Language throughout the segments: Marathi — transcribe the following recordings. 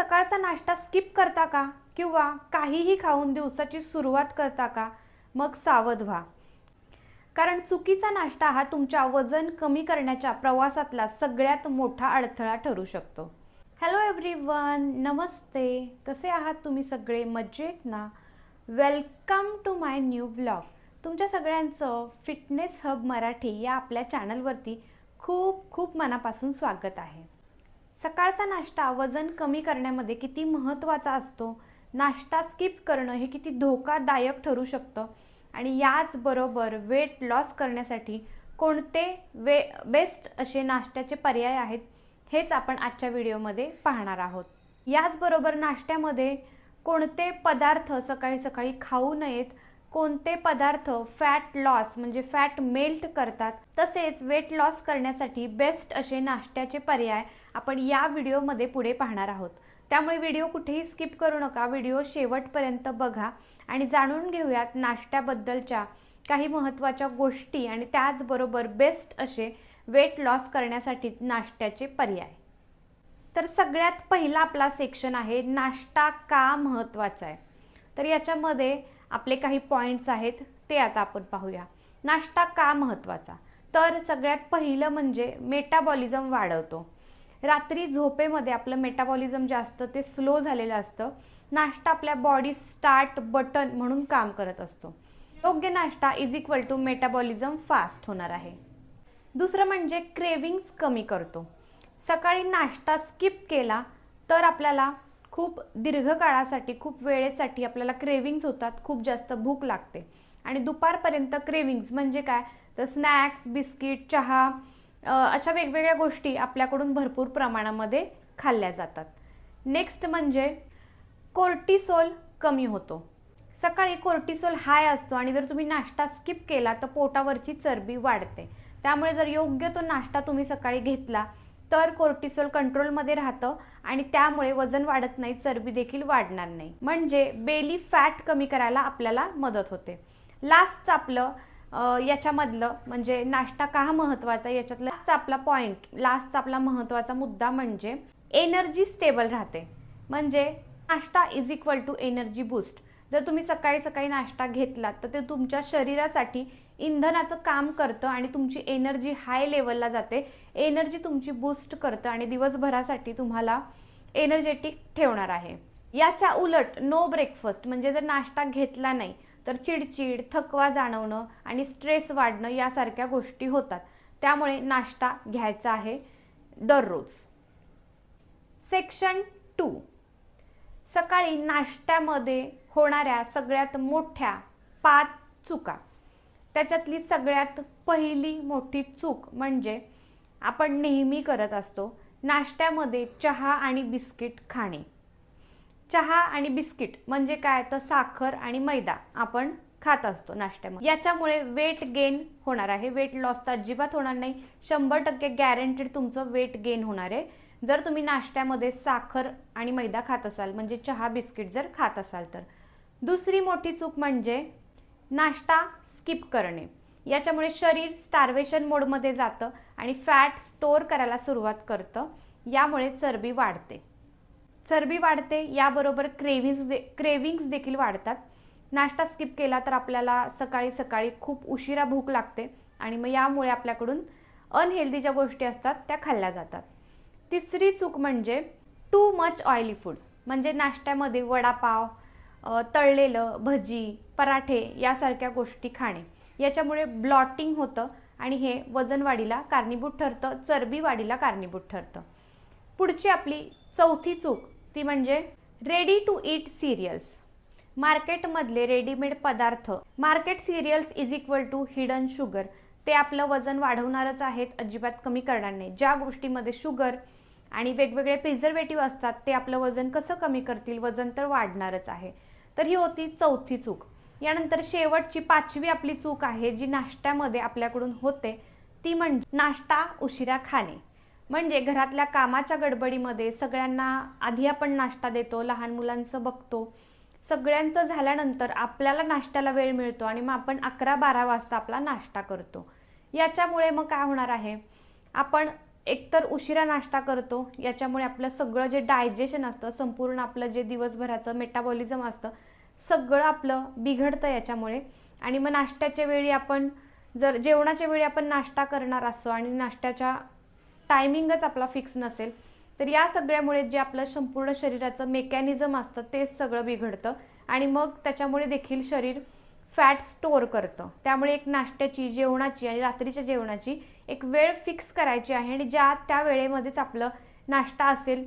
सकाळचा नाश्ता स्किप करता का? किंवा काहीही खाऊन दिवसाची सुरुवात करता का? मग सावध व्हा. कारण चुकीचा नाश्ता हा तुमच्या वजन कमी करण्याच्या प्रवासातला सगळ्यात मोठा अडथळा ठरू शकतो. हॅलो एव्हरीवन नमस्ते. कसे आहात तुम्ही सगळे? मजेत ना? Welcome to my new blog तुमच्या सगळ्यांचं फिटनेस हब मराठी या आपल्या चॅनलवरती खूप खूप मनापासून स्वागत आहे. सकाळचा नाश्ता वजन कमी करण्यामध्ये किती महत्त्वाचा असतो? नाश्ता स्किप करणं हे किती धोकादायक ठरू शकतं? आणि याचबरोबर वेट लॉस करण्यासाठी कोणते वे बेस्ट असे नाश्त्याचे पर्याय आहेत? हेच आपण आजच्या व्हिडिओमध्ये पाहणार आहोत. याचबरोबर नाश्त्यामध्ये कोणते पदार्थ सकाळी सकाळी खाऊ नयेत? कोणते पदार्थ फॅट लॉस म्हणजे फॅट मेल्ट करतात? तसेच वेट लॉस करण्यासाठी बेस्ट असे नाश्त्याचे पर्याय आपण या व्हिडिओमध्ये पुढे पाहणार आहोत. त्यामुळे व्हिडिओ कुठेही स्किप करू नका. व्हिडिओ शेवटपर्यंत बघा आणि जाणून घेऊयात नाश्त्याबद्दलच्या काही महत्त्वाच्या गोष्टी आणि त्याचबरोबर बेस्ट असे वेट लॉस करण्यासाठी नाश्त्याचे पर्याय. तर सगळ्यात पहिला आपला सेक्शन आहे नाश्ता का महत्त्वाचा आहे? तर याच्यामध्ये आपले काही पॉईंट्स आहेत ते आता आपण पाहूया. नाश्ता का महत्त्वाचा? तर सगळ्यात पहिलं म्हणजे मेटाबॉलिझम वाढवतो. रात्री झोपेमध्ये आपलं मेटाबॉलिझम जे असतं ते स्लो झालेलं असतं. नाश्ता आपल्या बॉडी स्टार्ट बटन म्हणून काम करत असतो. योग्य नाश्ता is equal to metabolism fast होणार आहे. दुसरं म्हणजे क्रेविंग्स कमी करतो. सकाळी नाश्ता स्किप केला तर आपल्याला खूप दीर्घकाळासाठी खूप वेळेसाठी आपल्याला क्रेविंग्स होतात खूप जास्त भूक लागते. आणि दुपारपर्यंत क्रेविंग्स म्हणजे काय? तर स्नॅक्स बिस्किट चहा अशा वेगवेगळ्या गोष्टी आपल्याकडून भरपूर प्रमाणामध्ये खाल्ल्या जातात. नेक्स्ट म्हणजे कोर्टिसोल कमी होतो. सकाळी कोर्टिसोल हाय असतो आणि जर तुम्ही नाश्ता स्किप केला तर पोटावरची चरबी वाढते. त्यामुळे जर योग्य तो नाश्ता तुम्ही सकाळी घेतला तर कोर्टिसोल कंट्रोलमध्ये राहतं आणि त्यामुळे वजन वाढत नाही चरबी देखील वाढणार नाही. म्हणजे बेली फॅट कमी करायला आपल्याला मदत होते. लास्टचं आपलं याच्यामधलं म्हणजे नाश्ता का महत्त्वाचा याच्यातला? लास्टचा आपला पॉईंट लास्टचा आपला महत्त्वाचा मुद्दा म्हणजे एनर्जी स्टेबल राहते. म्हणजे नाश्ता is equal to energy boost जर तुम्ही सकाळी सकाळी नाश्ता घेतलात तर ते तुमच्या शरीरासाठी इंधनाचं काम करतं आणि तुमची एनर्जी हाय लेवलला जाते. एनर्जी तुमची बूस्ट करतं आणि दिवसभरासाठी तुम्हाला एनर्जेटिक ठेवणार आहे. याच्या उलट नो ब्रेकफास्ट म्हणजे जर नाश्ता घेतला नाही तर चिडचिड थकवा जाणवणं आणि स्ट्रेस वाढणं यासारख्या गोष्टी होतात. त्यामुळे नाश्ता घ्यायचा आहे दररोज. सेक्शन टू सकाळी नाश्त्यामध्ये होणाऱ्या सगळ्यात मोठ्या पाच चुका. त्याच्यातली सगळ्यात पहिली मोठी चूक म्हणजे आपण नेहमी करत असतो नाश्त्यामध्ये चहा आणि बिस्किट खाणे. चहा आणि बिस्किट म्हणजे काय? तर साखर आणि मैदा आपण खात असतो नाश्त्यामध्ये. याच्यामुळे वेट गेन होणार आहे. वेट लॉस तर अजिबात होणार नाही. शंभर टक्के गॅरंटीड तुमचं वेट गेन होणार आहे. जर तुम्ही नाश्त्यामध्ये साखर आणि मैदा खात असाल म्हणजे चहा बिस्किट जर खात असाल तर. दुसरी मोठी चूक म्हणजे नाश्ता स्किप करणे. याच्यामुळे शरीर स्टार्वेशन मोडमध्ये जातं आणि फॅट स्टोअर करायला सुरुवात करतं. यामुळे चरबी वाढते. चरबी वाढते याबरोबर क्रेविंग्स दे क्रेविंग्स देखील वाढतात. नाश्ता स्किप केला तर आपल्याला सकाळी सकाळी खूप उशिरा भूक लागते आणि मग यामुळे आपल्याकडून अनहेल्दी ज्या गोष्टी असतात त्या खाल्ल्या जातात. तिसरी चूक म्हणजे टू मच ऑइली फूड म्हणजे नाश्त्यामध्ये वडापाव तळलेलं भजी पराठे यासारख्या गोष्टी खाणे. याच्यामुळे ब्लॉटिंग होतं आणि हे वजन वाढीला कारणीभूत ठरतं चरबी वाढीला कारणीभूत ठरतं. पुढची आपली चौथी चूक ती म्हणजे रेडी टू ईट सिरियल्स मार्केटमधले रेडीमेड पदार्थ. Market cereals is equal to hidden sugar ते आपलं वजन वाढवणारच आहेत अजिबात कमी करणार नाही ज्या गोष्टीमध्ये शुगर आणि वेगवेगळे प्रिझर्वेटिव्ह असतात ते आपलं वजन कसं कमी करतील? वजन तर वाढणारच आहे. तर ही होती चौथी चूक. यानंतर शेवटची पाचवी आपली चूक आहे जी नाश्त्यामध्ये आपल्याकडून होते. ती म्हणजे नाश्ता उशिरा खाणे. म्हणजे घरातल्या कामाच्या गडबडीमध्ये सगळ्यांना आधी आपण नाश्ता देतो लहान मुलांचं बघतो. सगळ्यांचं झाल्यानंतर आपल्याला नाश्त्याला वेळ मिळतो आणि मग आपण अकरा बारा वाजता आपला नाश्ता करतो. याच्यामुळे मग काय होणार आहे? आपण एकतर उशिरा नाश्ता करतो याच्यामुळे आपलं सगळं जे डायजेशन असतं संपूर्ण आपलं जे दिवसभराचं मेटाबॉलिझम असतं सगळं आपलं बिघडतं याच्यामुळे. आणि मग नाश्त्याच्या वेळी आपण जर जेवणाच्या वेळी आपण नाश्ता करणार असतो आणि नाश्त्याच्या टायमिंगच आपला फिक्स नसेल. तर या सगळ्यामुळे जे आपलं संपूर्ण शरीराचं मेकॅनिझम असतं तेच सगळं बिघडतं आणि मग त्याच्यामुळे देखील शरीर फॅट स्टोअर करतं. त्यामुळे एक नाश्त्याची जेवणाची आणि रात्रीच्या जेवणाची एक वेळ फिक्स करायची आहे आणि ज्या त्या वेळेमध्येच आपलं नाश्ता असेल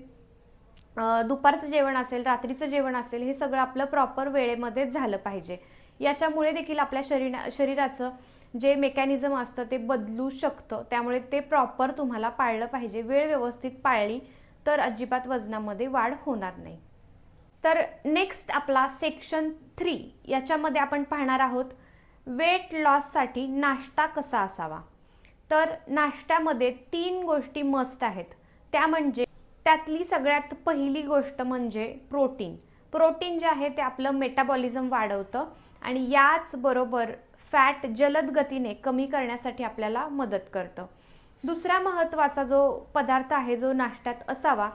दुपारचं जेवण असेल रात्रीचं जेवण असेल हे सगळं आपलं प्रॉपर वेळेमध्येच झालं पाहिजे. याच्यामुळे देखील आपल्या शरीरा शरीराचं जे मेकॅनिझम असतं ते बदलू शकतं. त्यामुळे ते प्रॉपर तुम्हाला पाळलं पाहिजे. वेळ व्यवस्थित पाळली तर अजिबात वजनामध्ये वाढ होणार नाही. तर नेक्स्ट आपला सेक्शन थ्री याच्यामध्ये आपण पाहणार आहोत वेट लॉससाठी नाश्ता कसा असावा? तर नाश्त्यामध्ये तीन गोष्टी मस्ट आहेत. त्या म्हणजे त्यातली सगळ्यात पहिली गोष्ट म्हणजे प्रोटीन. प्रोटीन जे आहे ते आपलं मेटाबॉलिझम वाढवतं आणि याचबरोबर फॅट जलद गतीने कमी करण्यासाठी आपल्याला मदत करतं. दुसरा महत्त्वाचा जो पदार्थ आहे जो नाश्त्यात असावा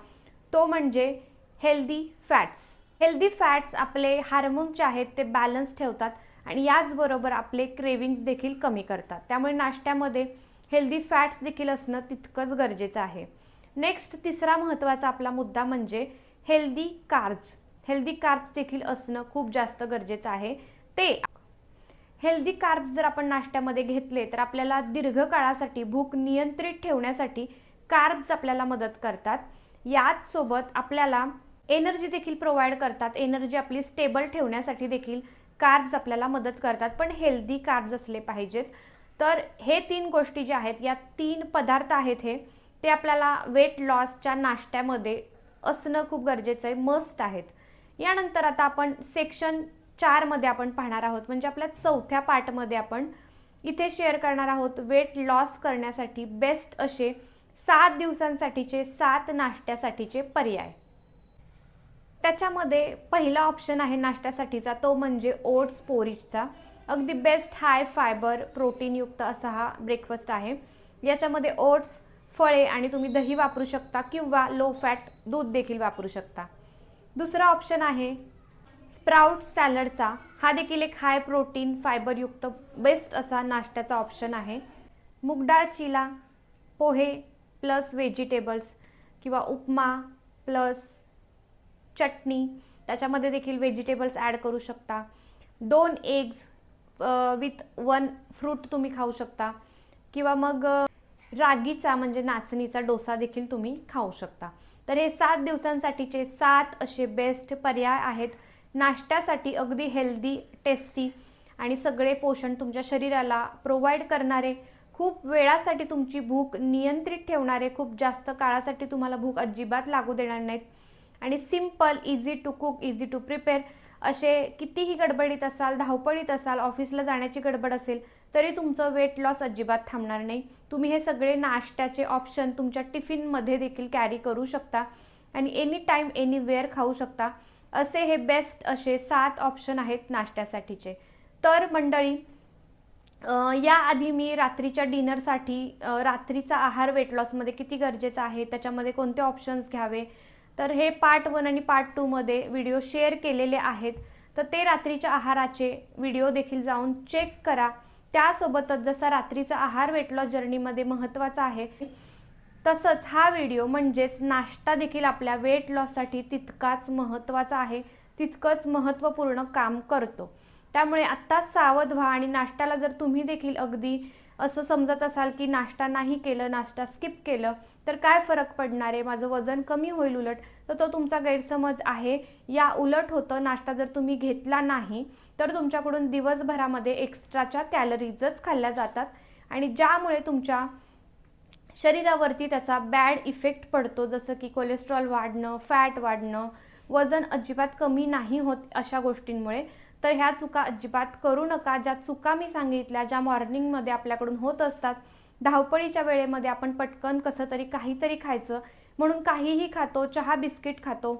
तो म्हणजे हेल्दी फॅट्स हेल्दी फॅट्स आपले हार्मोन्स जे आहेत ते बॅलन्स ठेवतात आणि याचबरोबर आपले क्रेविंग्स देखील कमी करतात. त्यामुळे नाश्त्यामध्ये हेल्दी फॅट्स देखील असणं तितकंच गरजेचं आहे. नेक्स्ट तिसरा महत्त्वाचा आपला मुद्दा म्हणजे हेल्दी कार्ब्स हेल्दी कार्ब्स देखील असणं खूप जास्त गरजेचं आहे. ते हेल्दी कार्ब्स जर आपण नाश्त्यामध्ये घेतले तर आपल्याला दीर्घकाळासाठी भूक नियंत्रित ठेवण्यासाठी कार्ब्स आपल्याला मदत करतात. याच सोबत आपल्याला एनर्जी देखील प्रोव्हाइड करतात. एनर्जी आपली स्टेबल ठेवण्यासाठी देखील कार्ब्स आपल्याला मदत करतात. पण हेल्दी कार्ब्स असले पाहिजेत. तर हे तीन गोष्टी ज्या आहेत या तीन पदार्थ आहेत हे. ते आपल्याला वेट लॉसच्या नाश्त्यामध्ये असणं खूप गरजेचं आहे मस्ट आहेत. यानंतर आता आपण सेक्शन चारमध्ये आपण पाहणार आहोत. म्हणजे आपल्या चौथ्या पार्टमध्ये आपण इथे शेअर करणार आहोत वेट लॉस करण्यासाठी बेस्ट असे सात दिवसांसाठीचे सात नाश्त्यासाठीचे पर्याय. त्याच्यामध्ये पहिला ऑप्शन आहे नाश्त्यासाठीचा तो म्हणजे ओट्स पोरिजचा. अगदी बेस्ट हाय फायबर प्रोटीनयुक्त असा हा ब्रेकफास्ट आहे. याच्यामध्ये ओट्स फळे आणि तुम्ही दही वापरू शकता किंवा लो फॅट दूध देखील वापरू शकता. दुसरा ऑप्शन आहे स्प्राउट सॅलडचा. हा देखील एक हाय प्रोटीन फायबरयुक्त बेस्ट असा नाश्त्याचा ऑप्शन आहे. मुगडाळ चिला पोहे प्लस व्हेजिटेबल्स किंवा उपमा प्लस चटणी त्याच्यामध्ये देखील व्हेजिटेबल्स ॲड करू शकता. दोन एग्ज विथ वन फ्रूट तुम्ही खाऊ शकता. किंवा मग रागीचा म्हणजे नाचणीचा डोसा देखील तुम्ही खाऊ शकता. तर हे सात दिवसांसाठीचे सात असे बेस्ट पर्याय आहेत. नाश्त्यासाठी अगदी हेल्दी टेस्टी आणि सगळे पोषण तुमच्या शरीराला प्रोव्हाइड करणारे खूप वेळासाठी तुमची भूक नियंत्रित ठेवणारे खूप जास्त काळासाठी तुम्हाला भूक अजिबात लागू देणार नाहीत. आणि simple easy to cook easy to prepare असे कितीही गडबडीत असाल धावपळीत असाल ऑफिसला जाण्याची गडबड असेल तरी तुमचं वेट लॉस अजिबात थांबणार नाही. तुम्ही हे सगळे नाश्त्याचे ऑप्शन तुमच्या टिफिनमध्ये देखील कॅरी करू शकता आणि एनी टाईम एनी वेअर खाऊ शकता. असे हे बेस्ट असे सात ऑप्शन आहेत नाश्त्यासाठीचे. तर मंडळी याआधी मी रात्रीच्या डिनरसाठी रात्रीचा आहार वेट लॉसमध्ये किती गरजेचा आहे त्याच्यामध्ये कोणते ऑप्शन्स घ्यावे? तर हे पार्ट वन आणि पार्ट टूमध्ये व्हिडिओ शेअर केलेले आहेत. तर ते रात्रीच्या आहाराचे व्हिडिओ देखील जाऊन चेक करा. त्यासोबतच जसा रात्रीचा आहार वेट लॉस जर्नीमध्ये महत्त्वाचा आहे तसंच हा व्हिडिओ म्हणजेच नाश्ता देखील आपल्या वेट लॉससाठी तितकाच महत्त्वाचा आहे तितकंच महत्त्वपूर्ण काम करतो. त्यामुळे आत्ता सावध व्हा आणि नाश्त्याला जर तुम्ही देखील अगदी असं समजत असाल की नाश्ता नाही केलं नाश्ता स्किप केलं तर काय फरक पडणार आहे? माझं वजन कमी होईल उलट तर तो तुमचा गैरसमज आहे. या उलट होतं नाश्ता जर तुम्ही घेतला नाही तर तुमच्याकडून दिवसभरामध्ये एक्स्ट्राच्या कॅलरीजच खाल्ल्या जातात आणि ज्यामुळे तुमच्या शरीरावरती त्याचा बॅड इफेक्ट पडतो जसं की कोलेस्ट्रॉल वाढणं फॅट वाढणं वजन अजिबात कमी नाही होत अशा गोष्टींमुळे. तर ह्या चुका अजिबात करू नका. ज्या चुका मी सांगितल्या ज्या मॉर्निंगमध्ये आपल्याकडून होत असतात धावपळीच्या वेळेमध्ये आपण पटकन कसं तरी काहीतरी खायचं. म्हणून काहीही खातो चहा बिस्किट खातो.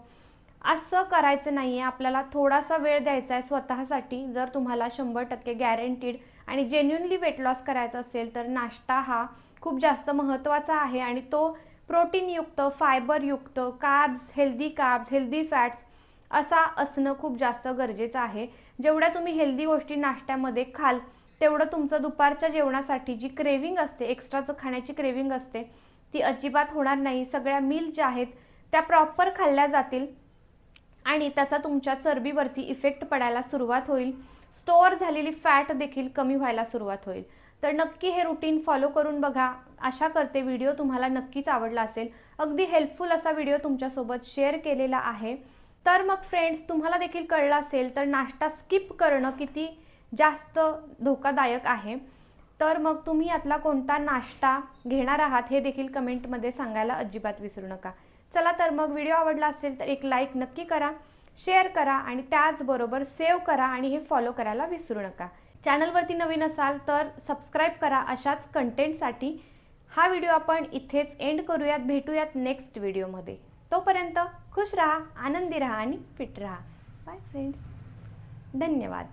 असं करायचं नाही आहे आपल्याला थोडासा वेळ द्यायचा आहे स्वतःसाठी. जर तुम्हाला शंभर टक्के गॅरंटीड आणि जेन्युनली वेट लॉस करायचा असेल तर नाश्ता हा खूप जास्त महत्त्वाचा आहे आणि तो प्रोटीनयुक्त फायबरयुक्त carbs healthy carbs healthy fats असा असणं खूप जास्त गरजेचं आहे. जेवढ्या तुम्ही हेल्दी गोष्टी नाश्त्यामध्ये खाल तेवढं तुमचं दुपारच्या जेवणासाठी जी क्रेविंग असते एक्स्ट्राचं खाण्याची क्रेविंग असते ती अजिबात होणार नाही. सगळ्या मील ज्या आहेत त्या प्रॉपर खाल्ल्या जातील. आणि त्याचा तुमच्या चरबीवरती इफेक्ट पडायला सुरुवात होईल. स्टोअर झालेली फॅट देखील कमी व्हायला सुरुवात होईल. तर नक्की हे रुटीन फॉलो करून बघा. आशा करते व्हिडिओ तुम्हाला नक्कीच आवडला असेल. अगदी हेल्पफुल असा व्हिडिओ तुमच्यासोबत शेअर केलेला आहे. तर मग फ्रेंड्स तुम्हाला देखील कळलं असेल तर नाश्ता स्किप करणं किती जास्त धोकादायक आहे. तर मग तुम्ही यातला कोणता नाश्ता घेणार आहात हे देखील कमेंटमध्ये सांगायला अजिबात विसरू नका. चला तर मग व्हिडिओ आवडला असेल तर एक लाईक नक्की करा शेअर करा आणि त्याचबरोबर सेव्ह करा आणि हे फॉलो करायला विसरू नका. चॅनलवरती नवीन असाल तर सबस्क्राईब करा अशाच कंटेंटसाठी हा व्हिडिओ आपण इथेच एंड करूयात भेटूयात नेक्स्ट व्हिडिओमध्ये तोपर्यंत खुश राहा आनंदी राहा आणि फिट राहा. बाय फ्रेंड्स धन्यवाद.